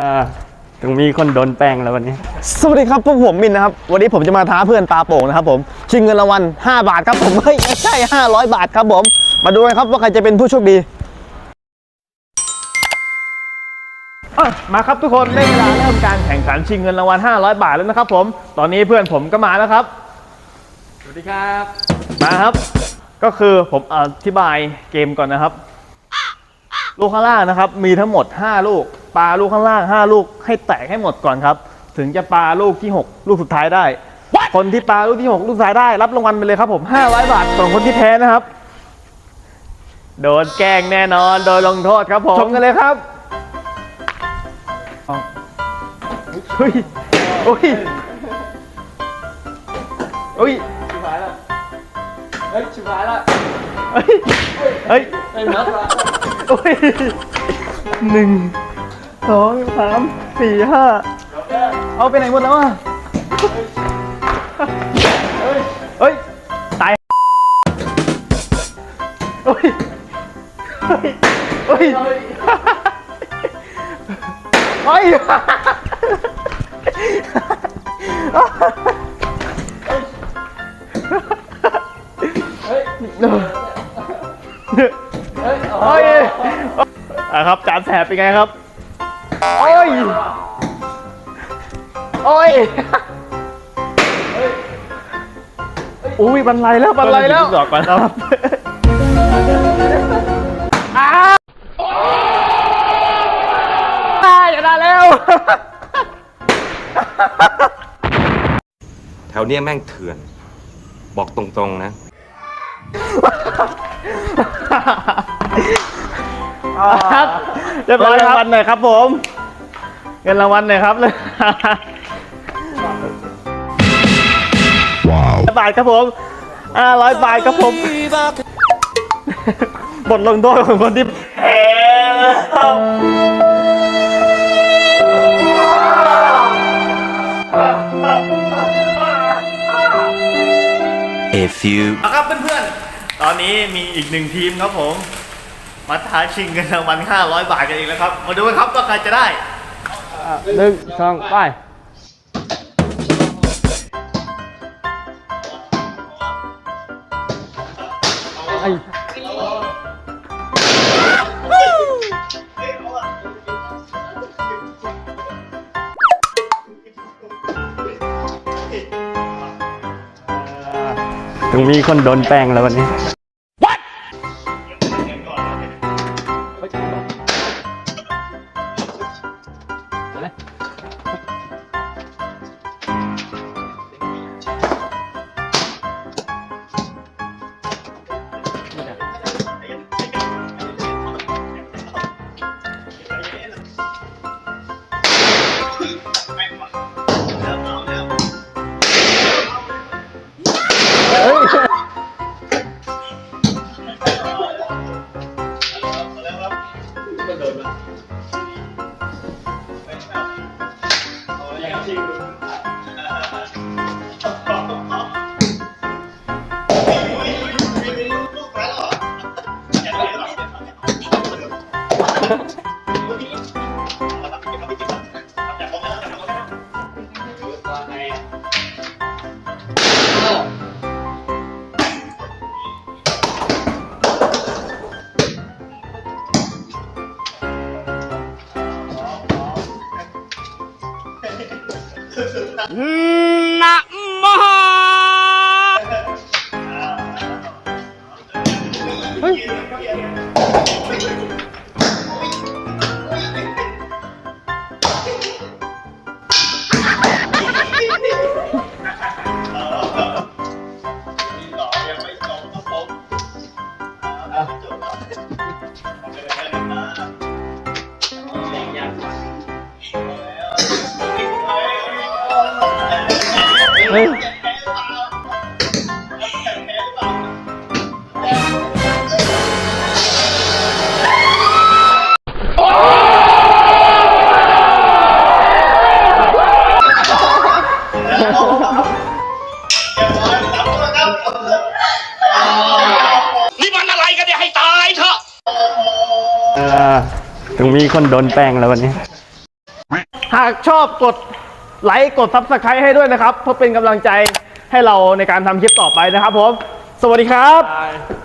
อ่าถึงมีคนโดนแป้งแล้ววันนี้ สวัสดีครับพวกผมมินนะครับ วันนี้ผมจะมาท้าเพื่อนปลาโป่งนะครับผมชิงเงินรางวัล5 บาทครับผมเฮ้ยไม่ใช่ 500 บาทครับผม มาดูกันครับว่าใครจะเป็นผู้โชคดีอะมาครับทุกคนได้เวลาเริ่มการแข่งขันชิงเงินรางวัล500 บาทแล้วนะครับผม ตอนนี้เพื่อนผมก็มาแล้วครับ สวัสดีครับ มาครับ ก็คือผมอธิบายเกมก่อนนะครับ ลูกข้างล่างนะครับ มีทั้งหมด 5 ลูก ปลาลูกข้างล่าง 5 ลูกให้แตกให้หมดก่อนครับ ถึงจะปลาลูกที่ 6 ลูกสุดท้ายได้ คนที่ปลาลูกที่ 6 ลูกสุดท้ายได้รับรางวัลไปเลยครับผม500 บาทส่วนคนที่แพ้นะครับ โดนแกล้งแน่นอนโดนลงโทษครับผมชมกันเลยครับเฮ้ยโอ้ยโอ้ยชิบหายแล้วเฮ้ยชิบหายแล้วเฮ้ยเฮ้ยไอ้หมดละโอ้ยหนึ่ง สองสามสี่ห้าเอาไปไหนหมดแล้วอะเฮ้ย ตายเฮ้ยเฮ้ยเฮ้ยเฮ้ยเฮ้ยอะครับ จานแสบเป็นไงครับ โอ้ย โอ้ย อุ้ยบันไลแล้วบันไลแล้วดอกก่อนครับอ้าวอ้าวอย่าได้แล้ว แถวเนี้ยแม่งเถื่อน บอกตรงๆนะ ครับเรียบร้อยรางวัลหน่อยครับผม เงินรางวัลหน่อยครับเลยว้าวบาทครับผมห้าร้อยบาทครับผมบทลงโทษของคนที่แพ้ A few เอาครับเพื่อนๆ ตอนนี้มีอีกหนึ่งทีมครับผม มาท้าชิงเงินรางวัล500 บาทกันอีกแล้วครับ มาดูกันครับว่าใครจะได้หนึ่งสองไป ไอ้ถึงมีคนโดนแป้งแล้ววันนี้ 怎么 เฮ้ยนี่มันอะไรกันเนี่ยให้ตายเถอะอ่าถึงมีคนโดนแป้งแล้ววันนี้ หากชอบกด ไลค์กดซับสไครต์ให้ด้วยนะครับ เพื่อเป็นกำลังใจให้เราในการทำคลิปต่อไปนะครับผม สวัสดีครับ